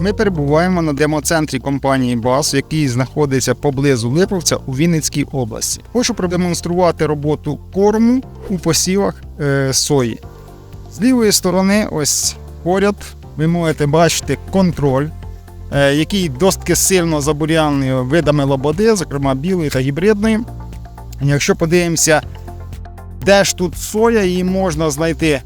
Ми перебуваємо на демоцентрі компанії БАС, який знаходиться поблизу Липовця у Вінницькій області. Хочу продемонструвати роботу корму у посівах е, сої. З лівої сторони, ось поряд, ви можете бачити контроль, е, який досить сильно забуряний видами лободи, зокрема білої та гібридної. Якщо подивимося, де ж тут соя, її можна знайти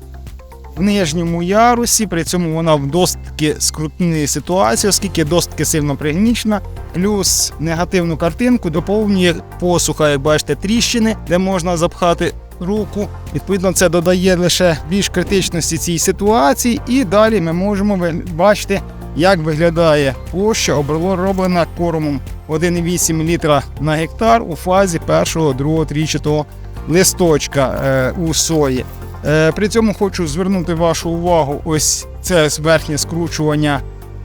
в нижньому ярусі, при цьому вона в досить скрутній ситуації, оскільки досить сильно пригнічена. Плюс негативну картинку доповнює посуха, як бачите, тріщини, де можна запхати руку. Відповідно, це додає лише більш критичності цій ситуації. І далі ми можемо бачити, як виглядає площа, оброблена кормом 1,8 літра на гектар у фазі першого, другого, трічатого листочка е, у сої. Е, При цьому хочу звернути вашу увагу, ось це верхнє скручування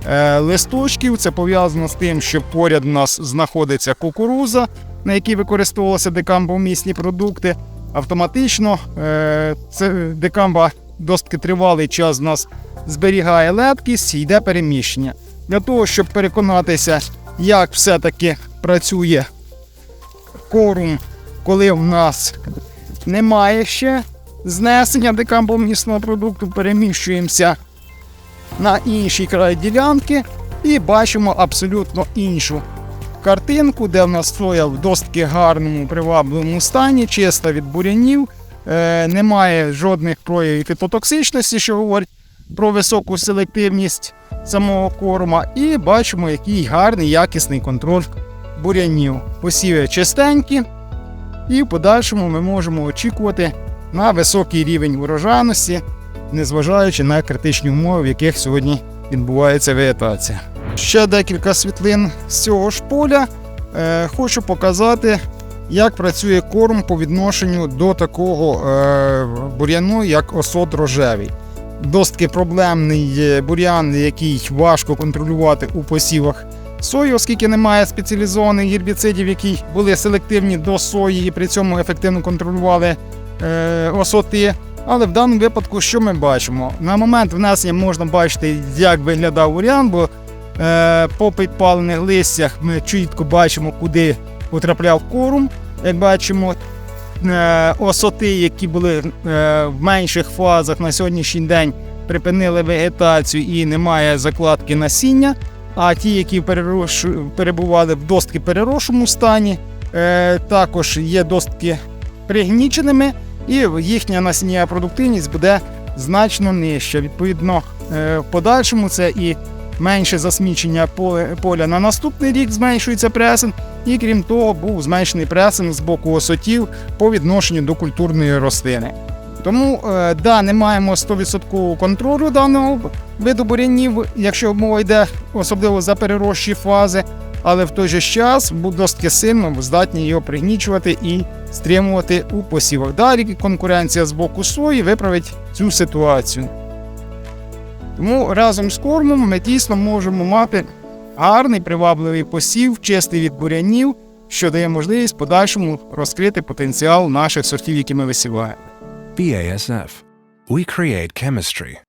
е, листочків. Це пов'язано з тим, що поряд у нас знаходиться кукуруза, на якій використовувалися декамбомісні продукти. Автоматично е, це декамба досить тривалий час у нас зберігає лепкість і йде переміщення. Для того, щоб переконатися, як все-таки працює корум, коли в нас немає ще знесення декамбомісного продукту, переміщуємося на інший край ділянки і бачимо абсолютно іншу картинку, де в нас соя в досить гарному привабливому стані, чиста від бурянів, е, немає жодних проявів фітотоксичності, що говорить про високу селективність самого корма, і бачимо, який гарний якісний контроль бурянів. Посіви чистенькі, і в подальшому ми можемо очікувати на високий рівень урожайності, незважаючи на критичні умови, в яких сьогодні відбувається вегетація. Ще декілька світлин з цього ж поля. Е, хочу показати, як працює корм по відношенню до такого е, бур'яну, як осот рожевий. Досить проблемний е, бур'ян, який важко контролювати у посівах сої, оскільки немає спеціалізованих гербіцидів, які були селективні до сої і при цьому ефективно контролювали е, осоти. Але в даному випадку, що ми бачимо? На момент внесення можна бачити, як виглядав бур'ян, бо е, по підпалених листях ми чітко бачимо, куди потрапляв корм. Як бачимо, е, осоти, які були е, в менших фазах на сьогоднішній день, припинили вегетацію і немає закладки насіння. А ті, які перебували в досить перерошому стані, е, також є досить пригніченими, і їхня насіння продуктивність буде значно нижча. Відповідно, е, в подальшому це і менше засмічення поля на наступний рік зменшується пресинг, і крім того, був зменшений пресинг з боку осотів по відношенню до культурної рослини. Тому е, да, не маємо 100% контролю даного виду бурянів, якщо мова йде особливо за перерощі фази, але в той же час досить сильно здатні його пригнічувати і стримувати у посівах. Далі конкуренція з боку сої виправить цю ситуацію. Тому разом з кормом ми дійсно можемо мати гарний привабливий посів, чистий від бурянів, що дає можливість подальшому розкрити потенціал наших сортів, які ми висіваємо. BASF. We create chemistry